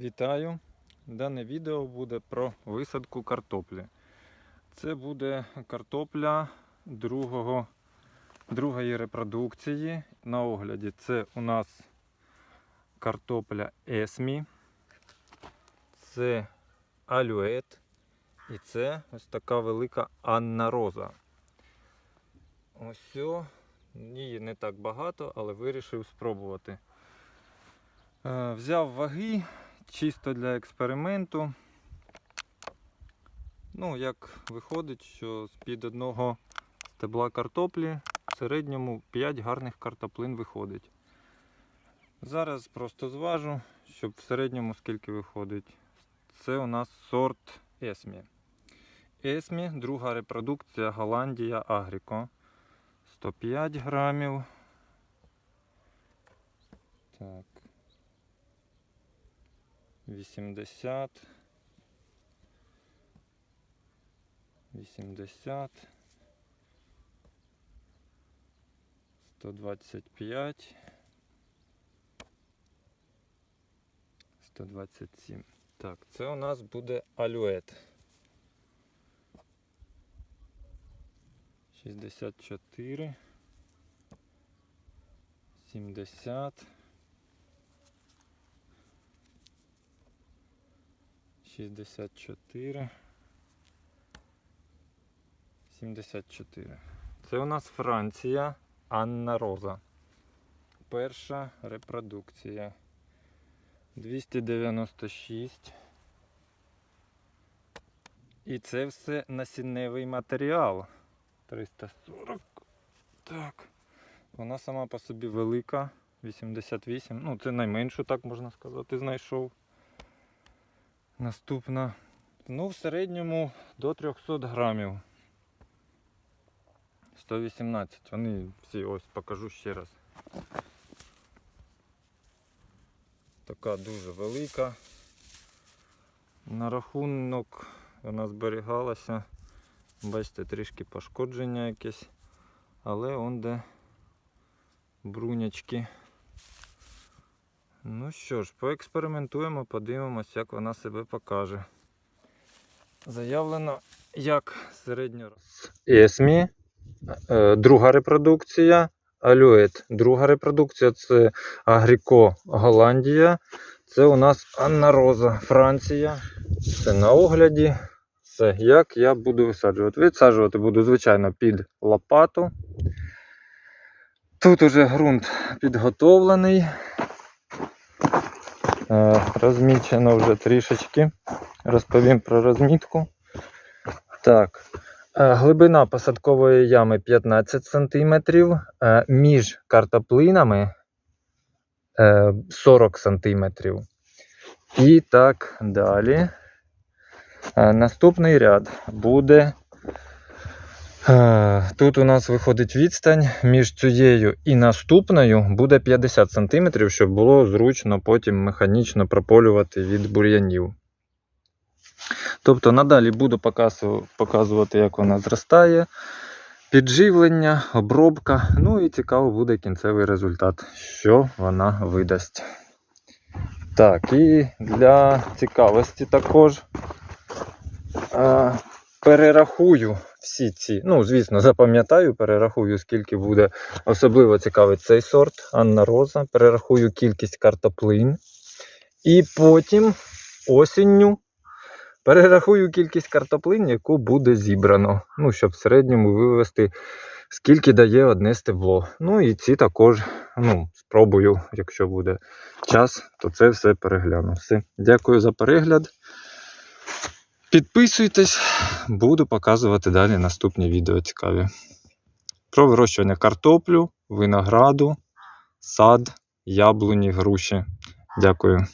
Вітаю! Дане відео буде про висадку картоплі. Це буде картопля другого, другої репродукції. На огляді це у нас картопля Есмі, це алюет і це ось така велика Анна Роза. Ось її не так багато, але вирішив спробувати. Е, Взяв ваги чисто для експерименту. Ну, як виходить, що з-під одного стебла картоплі в середньому 5 гарних картоплин виходить. Зараз просто зважу, щоб в середньому скільки виходить. Це у нас сорт Есмі. Есмі, друга репродукція Голландія Агріко. 105 грамів. Так. 80. 80. 125. 127. Так, це у нас буде алюет. 64. 70. 64. 74. Це у нас Франція Анна Роза. Перша репродукція. 296. І це все насінневий матеріал. 340. Так. Вона сама по собі велика. 88. Ну, це найменшу, так можна сказати, знайшов. Наступна. Ну, в середньому до 300 грамів. 118. Вони всі ось покажу ще раз. Така дуже велика. На рахунок вона зберігалася. Бачите, трішки пошкодження якесь. Але он де брунячки. Ну що ж, поекспериментуємо, подивимось, як вона себе покаже. Заявлено як середньо. Есмі, е, друга репродукція. Алюет, друга репродукція це Агріко Голландія. Це у нас Анна Роза, Франція. Це на огляді. Це як я буду висаджувати. Відсаджувати буду, звичайно, під лопату. Тут уже ґрунт підготовлений. Е, Розмічено вже трішечки. Розповім про розмітку. Так. Е, Глибина посадкової ями 15 см. Між картоплинами е, 40 см. І так далі. Е, Наступний ряд буде. Е, Тут у нас виходить відстань між цією і наступною буде 50 см, щоб було зручно потім механічно прополювати від бур'янів. Тобто надалі буду показувати, як вона зростає, підживлення, обробка. Ну і цікаво буде кінцевий результат, що вона видасть. Так, і для цікавості також е, перерахую всі ці. Ну, звісно, запам'ятаю, перерахую, скільки буде. Особливо цікавить цей сорт Анна Роза. Перерахую кількість картоплин. І потім осінню перерахую кількість картоплин, яку буде зібрано. Ну, щоб в середньому вивести, скільки дає одне стебло. Ну і ці також ну, спробую, якщо буде час, то це все перегляну. Все. Дякую за перегляд. Підписуйтесь, буду показувати далі наступні відео цікаві. Про вирощування картоплю, винограду, сад, яблуні, груші. Дякую.